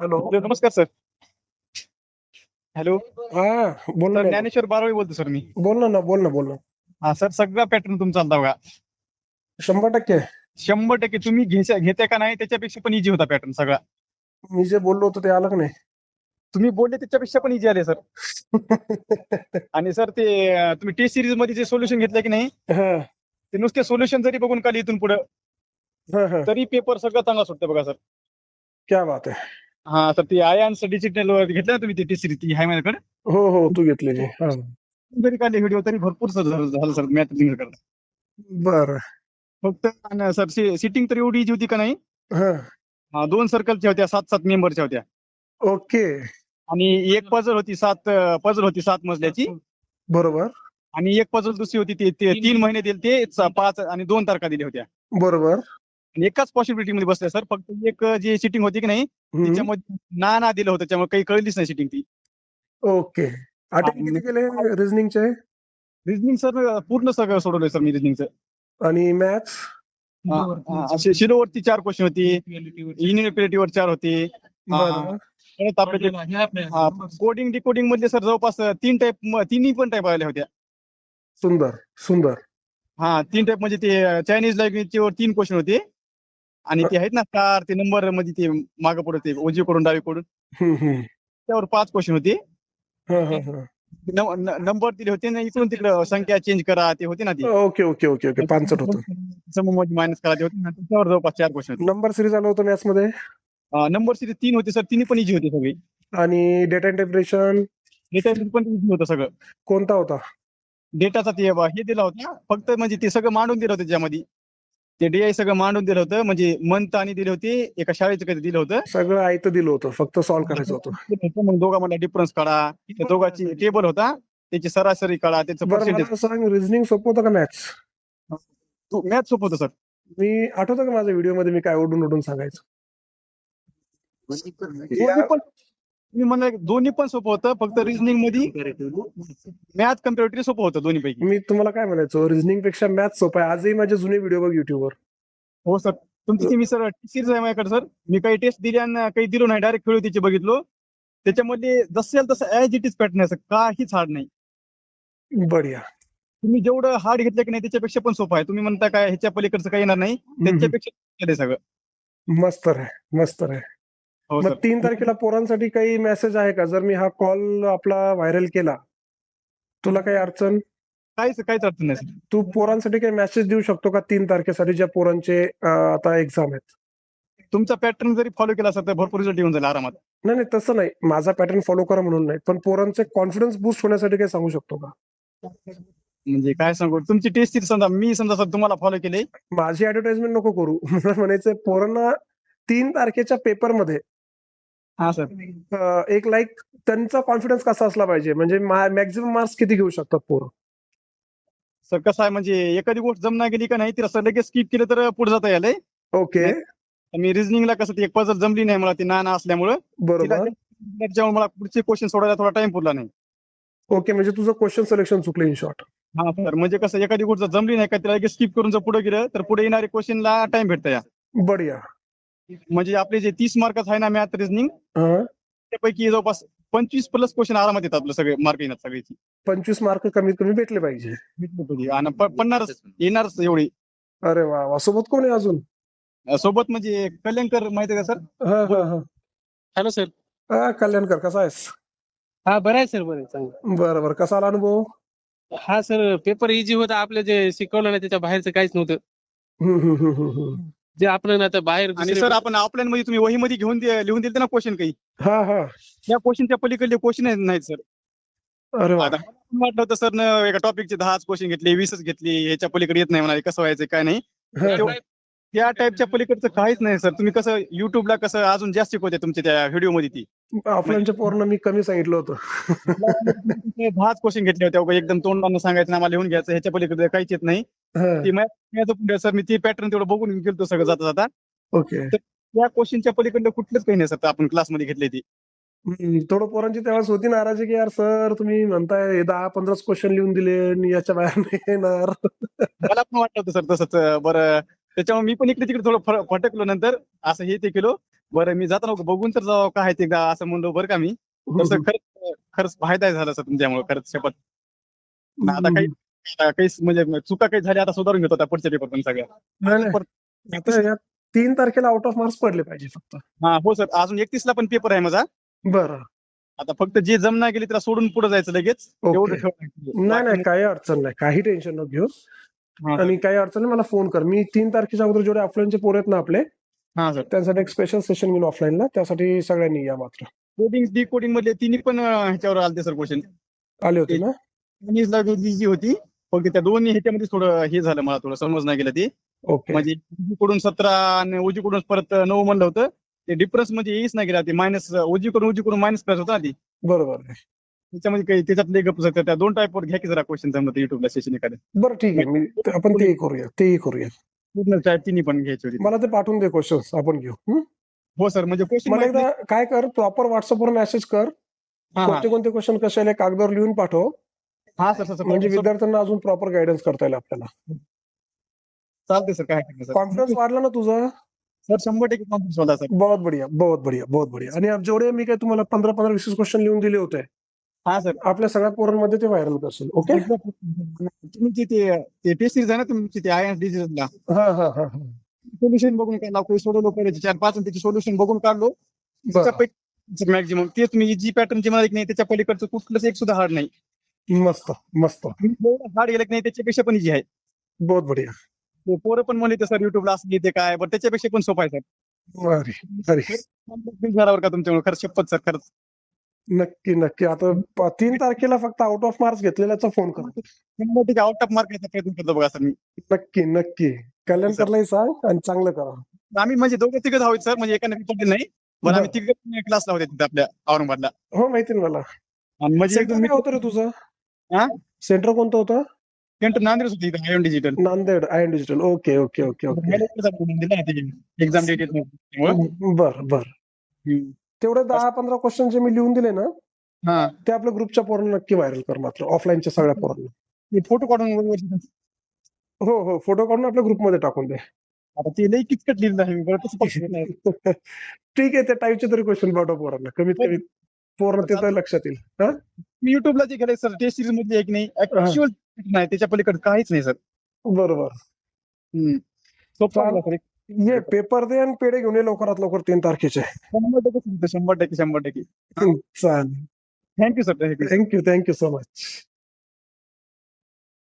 Hello नमस्कार sir. Hello हा बोल सर ना ज्ञानेश्वर बारावी बोलतो सर मी. बोल ना ना बोल ना बोल ना. हा सर सगळा पॅटर्न तुमचा आलता बघा. शंभर टक्के. शंभर टक्के तुम्ही घ्यायचा घेताय का नाही त्याच्यापेक्षा पण इजी होता पॅटर्न सगळा. मी जे बोललो होतो ते आलं का तुम्ही बोलले त्याच्यापेक्षा पण इजी आले सर. नाही आणि सर ते अं, तुम्ही टेस्ट सिरीजमध्ये जे सोल्युशन घेतलं की नाही हा. ते नुसते सोल्युशन जरी बघून काढले इथून पुढे हा हा. तरी पेपर सगळं चांगला सुटतं बघा सर. क्या बात आहे. हा तर ते आयन्स डिजिटल वर घेतलं ना तुम्ही ते सिरीज ती आहे माझ्याकडे हो हो तू घेतलेली हा. जरी काढले व्हिडिओ तरी भरपूर सर झालं झालं सर मॅथ करता. बर. फक्त सर सिटिंग तर एवढी इजी होती का नाही? हा. हा, दोन सर्कलच्या होत्या सात सात मेंबरच्या होत्या. ओके. आणि एक पझल होती सात पझल होती सात मजल्याची. बरोबर. आणि एक पझल दुसरी होती ते ते तीन महिने दिले ते च- पाच आणि दोन तारखा दिल्या होत्या. बरोबर. आणि एकाच पॉसिबिलिटी मध्ये बसल्या सर फक्त एक जी सिटिंग होती की नाही. त्याच्यामध्ये ना ना दिलं होतं. त्यामुळे काही कळलीच नाही सिटिंग ती. ओके. अटेम्प्ट आणि- किती केले रिझनिंगचे रिझनिंग सर पूर्ण सगळं सोडवलंय सर मी रिझनिंगचं आणि मॅथ्स असे शिलोवरती चार क्वेश्चन होती. इनइक्वेलिटीवर चार होती. हा, बरं. परत आपले कोडिंग डिकोडिंग मधले सर जवळपास तीन टाईप तिन्ही पण टाईप आल्या होत्या. सुंदर सुंदर. हा तीन टाईप म्हणजे ते चायनीज लँग्वेजवर तीन क्वेश्चन होते. आणि ते आहेत ना स्टार ते नंबरमध्ये ते मागं पुढे ते उजवीकडून डावीकडून हम्म, हम्म. त्यावर पाच क्वेश्चन होते. नंबर दिले होते ना इकडून तिकडे संख्या चेंज करा ते होते ना ते. Okay okay okay okay. समूहमध्ये minus करा ते होते ना. त्याच्यावर जवळपास चार क्वेश्चन नंबर सिरीज आलं होतं मॅथ्समध्ये नंबर सिरीज तीन होते सर तिन्ही पण इजी होते सगळे. आणि डेटा इंटरप्रिटेशन डेटा पण इझी होतं सगळं. कोणता होता? डेटाचा ते हे दिला होता. फक्त म्हणजे ते सगळं मांडून दिलं होतं त्याच्यामध्ये. ते डीआय सगळं मांडून दिलं होतं. म्हणजे मंथ आणि दिले होते एका शाळेचं काही दिलं होतं. सगळं आयतं दिलं होतं फक्त सॉल्व्ह करायचं होतं. मग दोघांमधला डिफरन्स काढा. त्या दोघांची टेबल होता. त्याची सरासरी काढा. त्याचं बरं पर्सेंटेज मला सांग रिझनिंग सोपं होतं का मॅथ्स मॅथ सोपं होतं सर मी आठवतं का माझ्या व्हिडिओमध्ये मी काय ओढून ओढून सांगायचं दोन्ही पण मी म्हणलं दोन्ही पण सोपं होतं फक्त रिझनिंगमध्ये मॅथ कम्पॅरेटिव्ह सोपं होतं दोन्ही पैकी मी तुम्हाला काय म्हणायचो रिझनिंगपेक्षा मॅथ्स सोपं आहे. आजही माझे जुने व्हिडिओ बघ युट्यूबवर हो सर. तुमची ती मी सर सिरीज आहे माझ्याकडे सर? मी काही टेस्ट दिली आणि काही दिलो नाही. डायरेक्ट खेळू तिचे बघितलो. त्याच्यामध्ये जसं तसं ऍज इट इज पॅटर्न आहे सर. काहीच हार्ड नाही. बढिया. तुम्ही जेवढं हार्ड घेतलं की नाही त्याच्यापेक्षा पण सोपं आहे. तुम्ही म्हणता काय ह्याच्या पलीकडचं काही येणार नाही. त्यांच्यापेक्षा सगळं. मस्त आहे मस्त आहे मग सर. तीन तारखेला पोरांसाठी काही मेसेज आहे का? जर मी हा कॉल आपला व्हायरल केला तुला काही अडचण? काहीच काहीच अडचण नाही सर. तू पोरांसाठी काही मेसेज देऊ शकतो का तीन तारखेसाठी ज्या पोरांचे अं, आता एक्झाम आहेत? तुमचा पॅटर्न जरी फॉलो केला सर तर भरपूर रिझल्ट येऊन जाईल आरामात. नाही नाही तसं नाही. माझा पॅटर्न फॉलो करा म्हणून नाही. पण पोरांचे कॉन्फिडन्स बूस्ट होण्यासाठी काही सांगू शकतो का? म्हणजे काय सांगू? तुमची टेस्ट समजा मी समजा सर तुम्हाला फॉलो केले. माझी ऍडव्हर्टाइजमेंट नको करू. मला म्हणायचंय पोरांना तीन तारखेच्या पेपरमध्ये हा सर अं, एक लाईक त्यांचा कॉन्फिडन्स कसा असला पाहिजे? म्हणजे मॅक्झिमम मार्क्स किती घेऊ शकतात पोरं? सर कसं आहे म्हणजे एखादी गोष्ट जमना गेली का नाही ती असं लगेच स्किप केलं तर पुढे जाता यायलंय ओके मी रिझनिंगला कसं ती एक पझल जमली नाही मला ती नाना असल्यामुळं. बरोबर. त्याच्यामुळे मला पुढचे क्वेश्चन सोडायला थोडा टाइम पुरला नाही. ओके म्हणजे तुझं क्वेश्चन सिलेक्शन चुकलं इन शॉर्ट हा सर म्हणजे कसं एखादी गोष्ट जर जमली नाही का तिला लगेच स्किप करून जर पुढे गेलं तर पुढे येणारे क्वेश्चनला टाइम भेटतं या. बढिया. म्हणजे आपले जे तीस मार्कच आहे ना मॅथ रिझनिंग हा. त्यापैकी जवळपास पंचवीस प्लस क्वेश्चन आरामात येतात आपलं सगळे मार्क येणार सगळ्याची पंचवीस मार्क कमीत कमी भेटले पाहिजे. आणि प- पन्नास येणारच एवढी. अरे वा वा. सोबत कोण आहे अजून? सोबत म्हणजे कल्याणकर माहिती आहे का सर? हा हा हा. Hello sir. हा कल्याणकर कसा आहेस? हा बरं आहे सर बरं आहे चांगलं. बरं बरं. कसा आला अनुभव? हा सर पेपर इझी होता. आपलं जे शिकवलं ना त्याच्या बाहेरचं काहीच नव्हतं. हम्म, हम्म, हम्म, हम्म, हम्म. जे आपलं ना बाहेर आणि सर आपण ऑफलाईन मध्ये तुम्ही वहीमध्ये घेऊन दे- लिहून दिले ना क्वेश्चन काही? हा हा. त्या क्वेश्चनच्या पलीकडले क्वेश्चन नाहीत सर. अरे वा. आता मला वाटलं होतं सर न एका टॉपिकचे दहाच क्वेश्चन घेतले वीसच घेतली ह्याच्या पलीकडे येत नाही म्हणाले कसं व्हायचं काय नाही. हा, हा. त्या टाईपच्या पलीकडचं काहीच नाही सर. तुम्ही कसं युट्यूबला कसं अजून जास्त शिकवते तुमच्या त्या व्हिडिओमध्ये ती? ऑफलाईनच्या पोरांना मी कमी सांगितलं होतं. ते दहाच क्वेश्चन घेतले होते एकदम तोंडानं सांगायचं ना मला लिहून घ्यायचं ह्याच्या पलीकडे काहीच येत नाही. ती मी सर मी ती पॅटर्न तेवढं बघून गेलो सगळं जाता जाता. ओके. त्या क्वेश्चनच्या पलीकडे कुठलंच काही नाही सर आपण क्लासमध्ये घेतले ती. थोडं पोरांची तेव्हाच होती नाराजी की यार सर तुम्ही म्हणताय दहा पंधराच क्वेश्चन लिहून दिले आणि याच्या बाहेर नाही येणार. मला पण वाटलं होतं सर तसंच बरं त्याच्यामुळे मी पण इकडे तिकडे थोडं फटकलो नंतर असं हे ते केलो. बरं मी जाताना बघून तर जावं काय ते असं म्हणलो बरं का मी. तसं खरंच खरंच फायदा झाला सर तुमच्यामुळे खरंच शपथ. आता काही काही म्हणजे चुका काही झाल्या आता सुधारून घेतो आता पुढच्या पेपर पण सगळ्या. तीन तारखेला आउट ऑफ मार्क्स पडले पाहिजे फक्त. हा हो सर अजून एकतीस ला पण पेपर आहे माझा. बरं. आता फक्त जे जमना गेले त्याला सोडून पुढे जायचं लगेच. एवढं नाही नाही काही अडचण नाही. काही टेन्शन नको घेऊ. आणि काही अडचण नाही मला फोन कर. मी तीन तारखेच्या अगोदर जेवढे ऑफलाईनचे पोर आहेत ना आपले हा सर त्यांसाठी एक स्पेशल सेशन घेऊन ऑफलाईनला त्यासाठी सगळ्यांनी या मात्र. कोडिंग डी कोडिंग मधले तिन्ही पण ह्याच्यावर आलते सर क्वेश्चन आले होते ना? जी होती फक्त त्या दोन्ही ह्याच्यामध्ये थोडं हे झालं मला थोडं समज नाही गेलं ते. ओके. म्हणजे उजवीकडून सतरा आणि उजवीकडून परत नऊ म्हणलं होतं. ते डिफरन्समध्ये येईच नाही गेला ते मायनस उजवीकडून उजवीकडून मायनस प्लस होता आधी. बरोबर. त्याच्यामध्ये काही त्याच्यात लय गप्प होतं. त्या दोन टाईपवर घ्या की जरा क्वेश्चन जमलं युट्यूबला सेशन एखादं. बरं ठीक आहे. मी ते- आपण तेही करूया. तेही करूया. पूर्ण तिन्ही पण घ्यायची होती. मला ते पाठवून दे क्वेश्चन आपण घेऊ. हं? हो सर म्हणजे मला क्वेश्चन एकदा काय कर प्रॉपर व्हॉट्सअपवर मेसेज कर. कोणते कोणते क्वेश्चन कसे आले कागदावर लिहून पाठव. हा सर सर म्हणजे विद्यार्थ्यांना अजून प्रॉपर गायडन्स करता येईल आपल्याला. चालते सर. काय हरकत नाही, कॉन्फिडन्स वाढला ना तुझा? सर शंभर टक्के कॉन्फिडन्स होता सर. बहुत बढिया बहुत बढिया बहुत बढिया. आणि जेवढे मी काय तुम्हाला पंधरा पंधरा वीस क्वेश्चन लिहून दिले होते. हा सर. आपल्या सगळ्या पोरांमध्ये ते व्हायरल करशील ओके तुमची ते टेस्ट सिरीज आहे ना तुमची ते आय एन डिजिटलला हा हा हा हा. सोल्युशन बघून काही सोडवलो चार पाच आणि त्याचे सोल्युशन बघून काढलो. बरं. मॅक्झिमम ते तुम्ही जी पॅटर्न जे मला नाही त्याच्या पलीकडचं कुठलंच एक सुद्धा हार्ड नाही. मस्त मस्त. हार्ड गेलं की नाही त्याच्यापेक्षा पण इजी आहे बहुत बढिया. ते पोरं पण म्हणले सर युट्यूबला असं येते काय बरं त्याच्यापेक्षा पण सोपं आहे सर. अरे झाल्यावर का तुमच्यामुळे खरंच शपथ सर खरंच. नक्की नक्की. आता तीन तारखेला फक्त आउट ऑफ मार्क्स घेतलेल्याचा फोन कर. आउट ऑफ मार्क यायचा प्रयत्न करतो बघा सर मी. नक्की नक्की. कल्याणकरलाही सांग आणि चांगलं करा. आम्ही म्हणजे दोघं तिघच आहोत सर म्हणजे एकाने पडले नाही पण आम्ही तिघ क्लासला होते तिथे आपल्या औरंगाबादला. हो माहिती ना मला. आणि म्हणजे सेंटर एकदम काय होतं रे तुझं? हा? सेंटर कोणतं होतं? सेंटर नांदेड होती इथं ion digital Nanded I N digital okay okay okay okay exam date येत बर बर. तेवढे दहा पंधरा क्वेश्चन जे मी लिहून दिले ना हा. ते आपल्या ग्रुपच्या पोरांना नक्की व्हायरल कर मात्र ऑफलाईनच्या सगळ्या पोरांना. फोटो काढून हो हो फोटो काढून आपल्या ग्रुपमध्ये टाकून दे. आता ते लई किचकट लिहिलं आहे मी ठीक आहे ते टाईपचे तरी क्वेश्चन पाठव पोरांना. कमीत कमी पोरांना ते तर लक्षात येईल. हा? मी युट्यूबला जे गेले सर टेस्ट सिरीजमध्ये एक नाही ऍक्च्युअल नाही त्याच्या पलीकडे काहीच नाही सर बरोबर. सोपं चाल- आहे सर ये पेपर दे आणि पेढे घेऊन ये लवकरात लवकर तीन तारखेचे. शंभर टक्के सांगतो, शंभर टक्के शंभर टक्के. चालेल. Thank you sir thank you thank you thank you so much